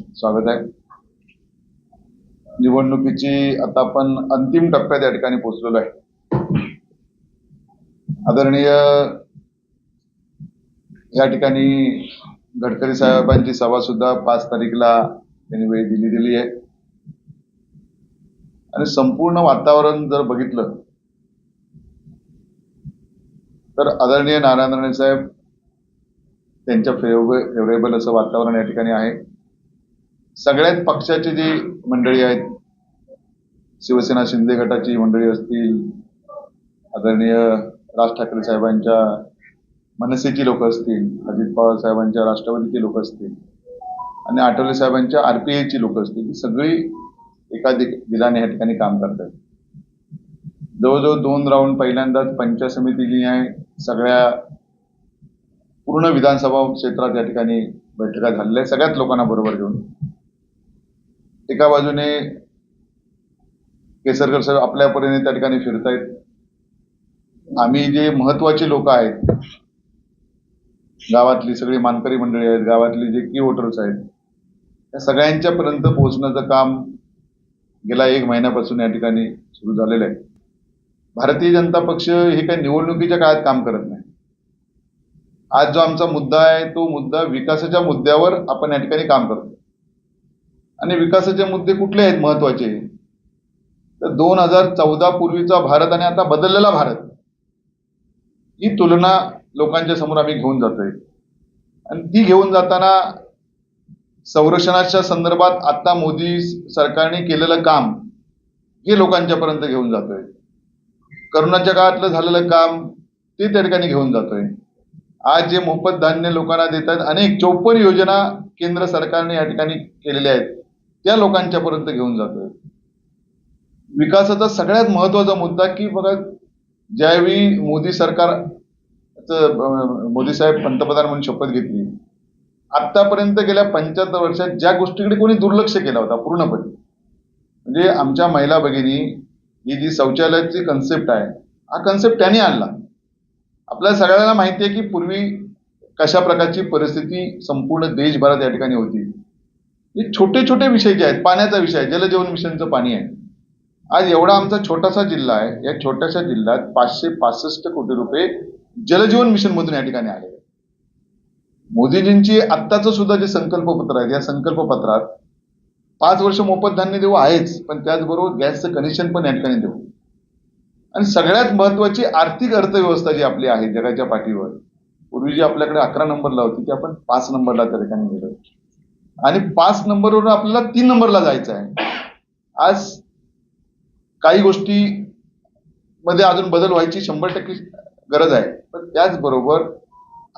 स्वागत आहे. निवडणुकीची आता आपण अंतिम टप्प्यात या ठिकाणी पोहोचलेलो आहे. आदरणीय या ठिकाणी गडकरी साहेबांची सभा सुद्धा पाच तारीखला त्यांनी वेळ दिली दिली आहे. आणि संपूर्ण वातावरण जर बघितलं तर आदरणीय नारायण राणे साहेब त्यांच्या फेवरेबल असं वातावरण या ठिकाणी आहे. सगळ्यात पक्षाची जी मंडळी आहेत शिवसेना शिंदे गटाची मंडळी असतील आदरणीय राज ठाकरे साहेबांच्या मनसेची लोक असतील अजित पवार साहेबांच्या राष्ट्रवादीची लोक असतील आणि आठवले साहेबांच्या आरपीआयची लोक असतील ही सगळी एका दिलाने या ठिकाणी काम करतात जवळजवळ दोन राऊंड पहिल्यांदाच पंचायत समिती जी आहे सगळ्या पूर्ण विधानसभा क्षेत्रात या ठिकाणी बैठका झालेल्या सगळ्याच लोकांना बरोबर घेऊन एका बाजूने केसरकर साहेब आपल्या परीने त्या ठिकाणी फिरतायत. आम्ही जे महत्त्वाचे लोक आहेत गावातली सगळी मानकरी मंडळी आहेत गावातली जे की वोटर्स आहेत त्या सगळ्यांच्या पर्यंत पोहोचण्याचं काम गेल्या एक महिन्यापासून या ठिकाणी सुरू झालेलं आहे. भारतीय जनता पक्ष हे काही निवडणुकीच्या काळात काम करत नाही. आज जो आमचा मुद्दा आहे तो मुद्दा विकासाच्या मुद्द्यावर आपण या ठिकाणी काम करतो आणि विकासाचे मुद्दे कुठले आहेत महत्त्वाचे? तर दोन हजार चौदा पूर्वीचा भारत आणि आता बदललेला भारत. ही तुलना लोकांच्या समोर आम्ही घेऊन जातोय. आणि ती घेऊन जाताना संरक्षणाच्या संदर्भात आता मोदी सरकारने केलेलं काम हे लोकांच्यापर्यंत घेऊन जातोय. करोनाच्या काळातलं झालेलं काम ते त्या ठिकाणी घेऊन जातोय. आज जे मोफत धान्य लोकांना देत आहेत अनेक चौपन्न योजना केंद्र सरकारने या ठिकाणी केलेल्या आहेत. त्या लोकांच्या पर्यंत घेऊन जातोय. विकासाचा सगळ्यात महत्त्वाचा मुद्दा की बघा ज्यावेळी मोदी सरकार मोदी साहेब पंतप्रधान म्हणून शपथ घेतली आतापर्यंत गेल्या पंच्याहत्तर वर्षात ज्या गोष्टीकडे कोणी दुर्लक्ष केला होता पूर्णपणे म्हणजे आमच्या महिला भगिनी ही जी शौचालयाची कन्सेप्ट आहे हा कन्सेप्ट त्याने आणला. आपल्या सगळ्यांना माहिती आहे की पूर्वी कशा प्रकारची परिस्थिती संपूर्ण देशभरात या ठिकाणी होती. छोटे छोटे विषय जे आहेत पाण्याचा विषय आहे जलजीवन मिशनचं पाणी आहे. आज एवढा आमचा छोटासा जिल्हा आहे या छोट्याशा जिल्ह्यात पाचशे पासष्ट कोटी रुपये जलजीवन मिशन मधून या ठिकाणी आले मोदीजींची आत्ताचं सुद्धा जे संकल्प पत्र आहे या संकल्प पत्रात पाच वर्ष मोफत धान्य देऊ आहेच पण त्याचबरोबर गॅसचं कनेक्शन पण या ठिकाणी देऊ. आणि सगळ्यात महत्वाची आर्थिक अर्थव्यवस्था जी आपली आहे जगाच्या पाठीवर पूर्वी जी आपल्याकडे अकरा नंबरला होती ती आपण पाच नंबरला त्या ठिकाणी गेलो. आणि पाच नंबरवरून आपल्याला तीन नंबरला जायचं आहे. आज काही गोष्टी मध्ये अजून बदल व्हायची शंभर टक्के गरज आहे. पण त्याचबरोबर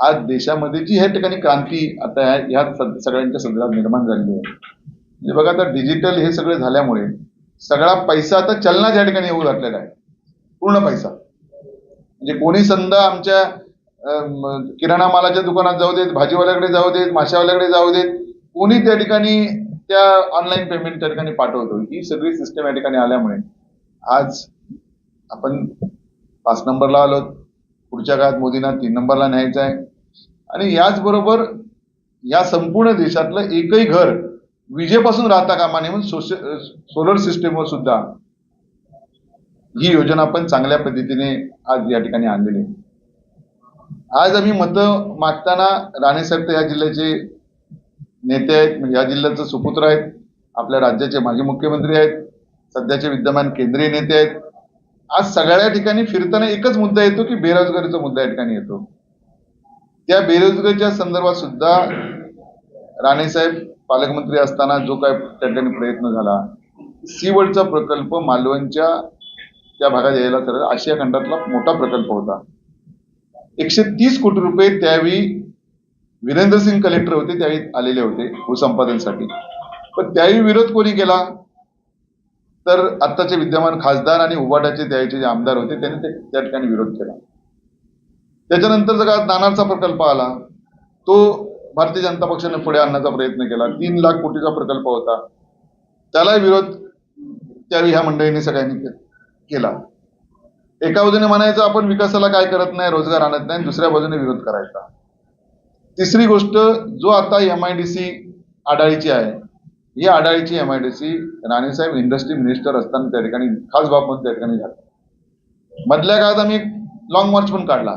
आज देशामध्ये जी ह्या ठिकाणी क्रांती आता ह्या सगळ्यांच्या संदर्भात निर्माण झालेली आहे. म्हणजे बघा आता डिजिटल हे सगळे झाल्यामुळे सगळा पैसा आता चलनात या ठिकाणी येऊ घातलेला आहे. पूर्ण पैसा. म्हणजे कोणी समजा आमच्या किराणा मालाच्या दुकानात जाऊ देत भाजीवाल्याकडे जाऊ देत माशावाल्याकडे जाऊ देत कोणी त्या ठिकाणी त्या ऑनलाईन पेमेंट त्या ठिकाणी पाठवतो. ही सगळी सिस्टम या ठिकाणी आल्यामुळे आज आपण पाच नंबरला आलो. पुढच्या काळात मोदींना तीन नंबरला न्यायचं आहे. आणि याचबरोबर या संपूर्ण देशातलं एकही घर विजेपासून राहता कामा नये म्हणून सोलर सिस्टीमवर सुद्धा ही योजना आपण चांगल्या पद्धतीने आज या ठिकाणी आणलेली आहे. आज आम्ही मतं मागताना राणेसाहेब तर या जिल्ह्याचे नेते आहेत म्हणजे या जिल्ह्याचे सुपुत्र आहेत आपल्या राज्याचे माजी मुख्यमंत्री आहेत सध्याचे विद्यमान केंद्रीय नेते आहेत. आज सगळ्या ठिकाणी फिरताना एकच मुद्दा येतो की बेरोजगारीचा मुद्दा या ठिकाणी येतो. त्या बेरोजगारीच्या संदर्भात सुद्धा राणेसाहेब पालकमंत्री असताना जो काय त्या ठिकाणी प्रयत्न झाला सीवडचा प्रकल्प मालवणच्या त्या भागात यायला तर आशिया खंडातला मोठा प्रकल्प होता. एकशे तीस कोटी रुपये त्यावेळी वीरेंद्र सिंग कलेक्टर होते त्यावेळी आलेले होते भूसंपादनसाठी. पण त्याही विरोध कोणी केला? तर आत्ताचे विद्यमान खासदार आणि उबाटाचे द्यायचे जे आमदार होते त्यांनी ते- त्या ठिकाणी विरोध केला. त्याच्यानंतर जर का नानारचा प्रकल्प आला तो भारतीय जनता पक्षाने पुढे आणण्याचा प्रयत्न केला. तीन लाख कोटीचा प्रकल्प होता. त्यालाही विरोध त्यावेळी ह्या मंडळींनी सगळ्यांनी केला. एका बाजूने म्हणायचं आपण विकासाला काय करत नाही रोजगार आणत नाही दुसऱ्या बाजूने विरोध करायचा. तिसरी गोष्ट जो आता एम आय डी सी आडाळीची आहे ही आडाळीची सी राणेसाहेब इंडस्ट्री मिनिस्टर असताना त्या ठिकाणी खास बाब म्हणून त्या ठिकाणी झाला. मधल्या काळात आम्ही लॉंग मार्च पण काढला.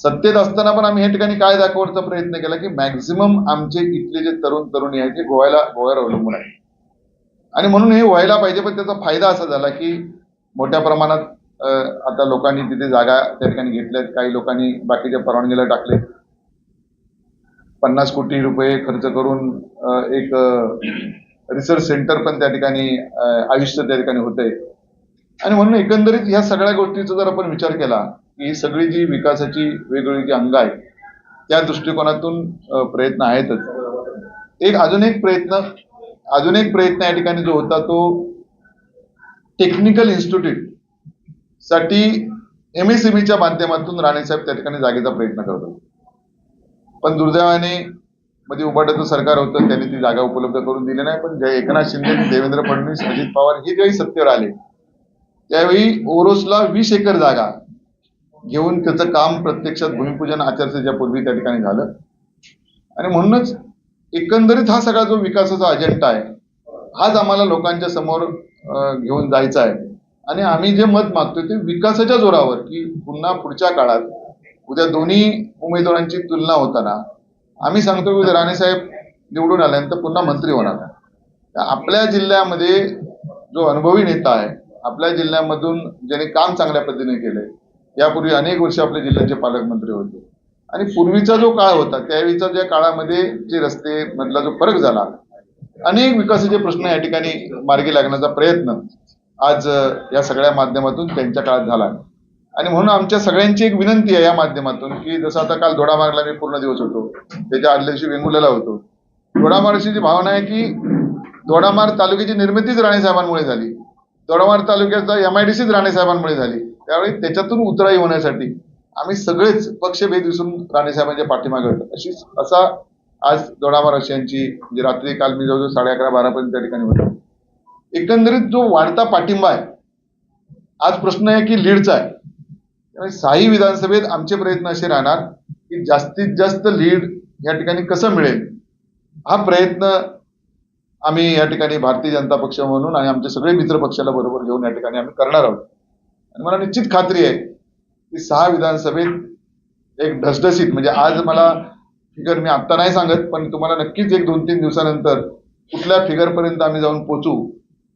सत्तेत असताना पण आम्ही हे ठिकाणी काय दाखवण्याचा प्रयत्न केला की मॅक्झिमम आमचे इथले जे तरुण तरुणी आहेत ते गोव्याला गोव्यावर अवलंबून आहे आणि म्हणून हे व्हायला पाहिजे पण त्याचा फायदा असा झाला की मोठ्या प्रमाणात आता लोकांनी तिथे जागा त्या ठिकाणी घेतल्यात काही लोकांनी बाकीच्या परवानगीला टाकले पन्नास कोटी रुपये खर्च करून एक रिसर्च सेंटर पण त्या ठिकाणी आयुष्य त्या ठिकाणी होतंय. आणि म्हणून एकंदरीत ह्या सगळ्या गोष्टीचा जर आपण विचार केला की ही सगळी जी विकासाची वेगवेगळी जी अंग आहेत त्या दृष्टिकोनातून प्रयत्न आहेतच. एक अजून एक प्रयत्न अजून एक प्रयत्न या ठिकाणी जो होता तो टेक्निकल इन्स्टिट्यूटसाठी एमएसएमईच्या माध्यमातून राणेसाहेब त्या ठिकाणी जागेचा प्रयत्न करत होते. पण दुर्दैवाने मध्ये उभाटाचं सरकार होतं त्यांनी ती जागा उपलब्ध करून दिली नाही. पण एकनाथ शिंदे देवेंद्र फडणवीस अजित पवार हे ज्यावेळी सत्तेवर आले त्यावेळी ओरोसला वीस एकर जागा घेऊन त्याचं काम प्रत्यक्षात भूमिपूजन आचारसंहितेच्या पूर्वी त्या ठिकाणी झालं. आणि म्हणूनच एकंदरीत हा सगळा जो विकासाचा अजेंडा आहे हाच आम्हाला लोकांच्या समोर घेऊन जायचा आहे. आणि आम्ही जे मत मागतोय ते विकासाच्या जोरावर की पुन्हा पुढच्या काळात उद्या दोन्ही उमेदवारांची तुलना होताना आम्ही सांगतो की उद्या राणेसाहेब निवडून आल्यानंतर पुन्हा मंत्री होणार तर आपल्या जिल्ह्यामध्ये जो अनुभवी नेता आहे आपल्या जिल्ह्यामधून ज्याने काम चांगल्या पद्धतीने केलंय यापूर्वी अनेक वर्ष आपल्या जिल्ह्याचे पालकमंत्री होते. आणि पूर्वीचा जो काळ होता त्यावेळीचा ज्या काळामध्ये जे रस्ते मधला जो फरक झाला अनेक विकासाचे प्रश्न या ठिकाणी मार्गी लागण्याचा प्रयत्न आज या सगळ्या माध्यमातून त्यांच्या काळात झाला आणि म्हणून आमच्या सगळ्यांची एक विनंती आहे या माध्यमातून की जसं आता काल दोडामार्गला मी पूर्ण दिवस होतो त्याच्या आदल्या दिवशी वेंगुर्ल्याला होतो. दोडामार्गची जी भावना आहे की दोडामार्ग तालुक्याची निर्मितीच राणेसाहेबांमुळे झाली. दोडामार्ग तालुक्याचा एमआयडीसीच राणेसाहेबांमुळे झाली. त्यावेळी त्याच्यातून उतराई होण्यासाठी आम्ही सगळेच पक्षभेद विसरून राणेसाहेबांच्या पाठीमागे होतो अशी असा आज दोडामार्गशांची म्हणजे रात्री काल मी जवळजवळ साडे अकरा बारापर्यंत त्या ठिकाणी होतो. एकंदरीत जो वाढता पाठिंबा आहे आज प्रश्न आहे की लीडचा आहे. त्यामुळे साई विधानसभेत आमचे प्रयत्न असे राहणार की जास्तीत जास्त लीड या ठिकाणी कसं मिळेल? हा प्रयत्न आम्ही या ठिकाणी भारतीय जनता पक्ष म्हणून आणि आमचे सगळे मित्र पक्षाला बरोबर घेऊन या ठिकाणी आम्ही करणार आहोत. आणि मला निश्चित खात्री आहे की सहा विधानसभेत एक ढसढसीत म्हणजे आज मला फिगर मी आत्ता नाही सांगत पण तुम्हाला नक्कीच एक दोन तीन दिवसानंतर कुठल्या फिगरपर्यंत आम्ही जाऊन पोचू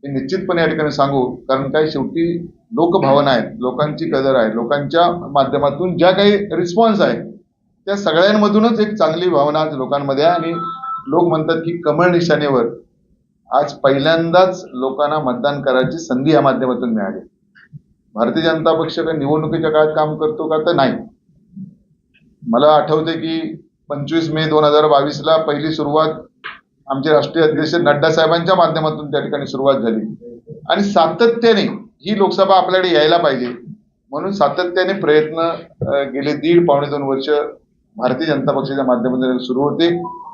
हे निश्चितपणे या ठिकाणी सांगू कारण काही शेवटी लोकभावना आहेत लोकांची कदर आहे लोकांच्या माध्यमातून ज्या काही रिस्पॉन्स आहे त्या सगळ्यांमधूनच एक चांगली भावना आज लोकांमध्ये आहे. आणि लोक म्हणतात की कमळ निशाणेवर आज पहिल्यांदाच लोकांना मतदान करायची संधी या माध्यमातून मिळाली. भारतीय जनता पक्ष काही निवडणुकीच्या काळात काम करतो का तर नाही. मला आठवते की पंचवीस मे दोन हजार बावीसला पहिली सुरुवात आमचे राष्ट्रीय अध्यक्ष नड्डा साहेबांच्या माध्यमातून त्या ठिकाणी सुरुवात झाली. आणि सातत्याने ही लोकसभा आपल्याकडे यायला पाहिजे. म्हणून सातत्याने प्रयत्न गेले दीड पावणे दोन वर्ष भारतीय जनता पक्षाच्या माध्यमातून सुरू होते.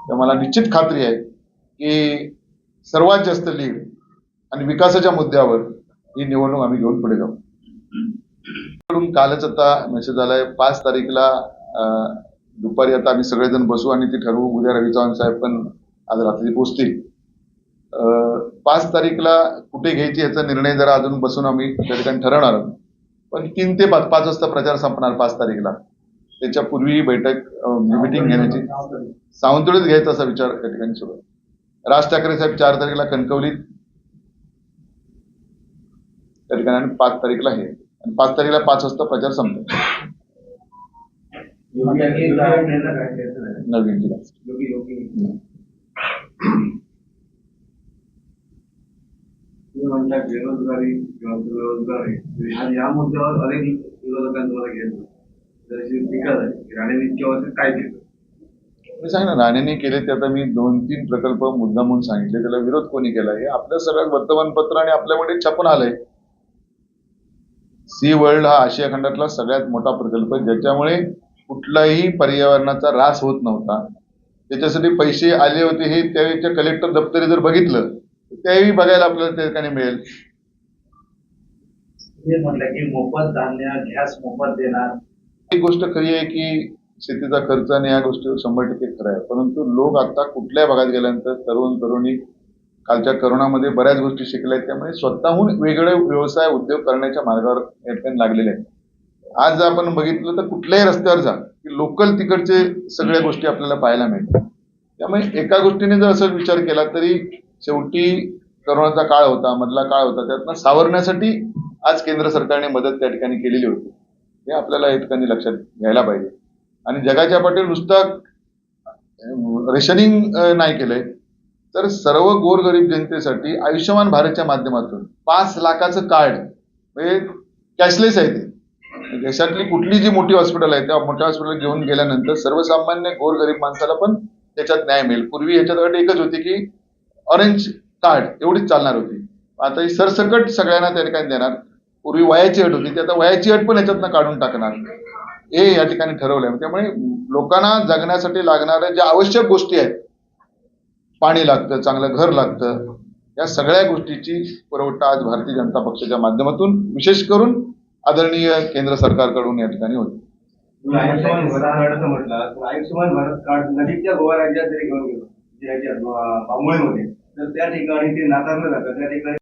तर मला निश्चित खात्री आहे की सर्वात जास्त लीड आणि विकासाच्या मुद्द्यावर ही निवडणूक आम्ही घेऊन पुढे जाऊ. म्हणून कालच आता मेसेज आलाय पाच तारीखला दुपारी आता आम्ही सगळेजण बसू आणि ती ठरवू. उद्या रवी चव्हाण साहेब पण आज रात्री पोहोचतील अं, पाच तारीखला कुठे घ्यायची याचा निर्णय जरा अजून बसून आम्ही त्या ठिकाणी ठरवणार पण तीन ते पाच पाच वाजता प्रचार संपणार पाच तारीखला. त्याच्या पूर्वी ही बैठक मिटिंग घेण्याची. सावंतवाडीत घ्यायचा असा विचार त्या ठिकाणी सुरू आहे. राज ठाकरे साहेब चार तारखेला कणकवलीत. त्या ठिकाणी आणि पाच तारीखला हे. आणि पाच तारीखला पाच वाजता प्रचार संपतो. नवीन जिल्हा म्हणता बेरोजगारी किंवा बेरोजगार आहे आणि या मुद्द्यावर अनेक विरोधकांद्वारे घेतलं. जशी टीका झाली. की राणे इतक्या वर्षात काय केलं? मी सांग ना राणेने केले ते आता मी दोन तीन प्रकल्प मुद्दा म्हणून सांगितले. त्याला विरोध कोणी केला? हे आपल्या सगळ्यात वर्तमानपत्र आणि आपल्यामध्ये छापून आलंय. सी वर्ल्ड हा आशिया खंडातला सगळ्यात मोठा प्रकल्प ज्याच्यामुळे कुठलाही पर्यावरणाचा ऱ्हास होत नव्हता. त्याच्यासाठी पैसे आले होते हे त्यावेळेच्या कलेक्टर दप्तरी जर बघितलं तर त्यावेळी बघायला आपल्याला त्या ठिकाणी मिळेल. हे म्हटलं की मोफत धान्य गॅस मोफत देणार. एक गोष्ट खरी आहे की शेतीचा खर्च आणि या गोष्टी शंभर टक्के खरं आहे. परंतु लोक आता कुठल्या भागात गेल्यानंतर तरुण तरुणी कालच्या करोनामध्ये बऱ्याच गोष्टी शिकल्या आहेत. त्यामुळे स्वतःहून वेगळे व्यवसाय उद्योग करण्याच्या मार्गावर या ठिकाणी लागलेले आहेत. आज जर आपण बघितलं तर कुठल्याही रस्त्यावर जा. की लोकल तिकडचे सगळ्या गोष्टी आपल्याला पाहायला मिळतात. त्यामुळे एका गोष्टीने जर असं विचार केला तरी शेवटी करोनाचा काळ होता मधला काळ होता त्यातनं सावरण्यासाठी आज केंद्र सरकारने मदत त्या ठिकाणी केलेली होती. हे आपल्याला या ठिकाणी लक्षात घ्यायला पाहिजे. आणि जगाच्या पाठीवर नुसतं रेशनिंग नाही केलंय. तर सर्व गोरगरीब जनतेसाठी आयुष्यमान भारतच्या माध्यमातून पाच लाखाचं कार्ड म्हणजे कॅशलेस आहे ते. देशातली कुठली जी मोठी हॉस्पिटल आहे त्या मोठ्या हॉस्पिटल घेऊन गेल्यानंतर सर्वसामान्य गोरगरीब माणसाला पण त्याच्यात न्याय मिळेल. पूर्वी याच्यात अट एकच होती की ऑरेंज कार्ड एवढीच चालणार होती. आता ही सरसकट सगळ्यांना त्या ठिकाणी देणार. पूर्वी वयाची अट होती ती आता वयाची अट पण याच्यातनं काढून टाकणार. हे या ठिकाणी ठरवलंय. त्यामुळे लोकांना जगण्यासाठी लागणाऱ्या ज्या आवश्यक गोष्टी आहेत पाणी लागतं चांगलं घर लागतं या सगळ्या गोष्टीची पुरवठा आज भारतीय जनता पक्षाच्या माध्यमातून विशेष करून आदरणीय केंद्र सरकारकडून या ठिकाणी होते आयुष्यमान भारत म्हटलं तर आयुष्यमान भारत कार्ड नजीकच्या गोवा राज्यात जरी घेऊन गेलो जे तर त्या ठिकाणी ते नाकारलं जातं त्या ठिकाणी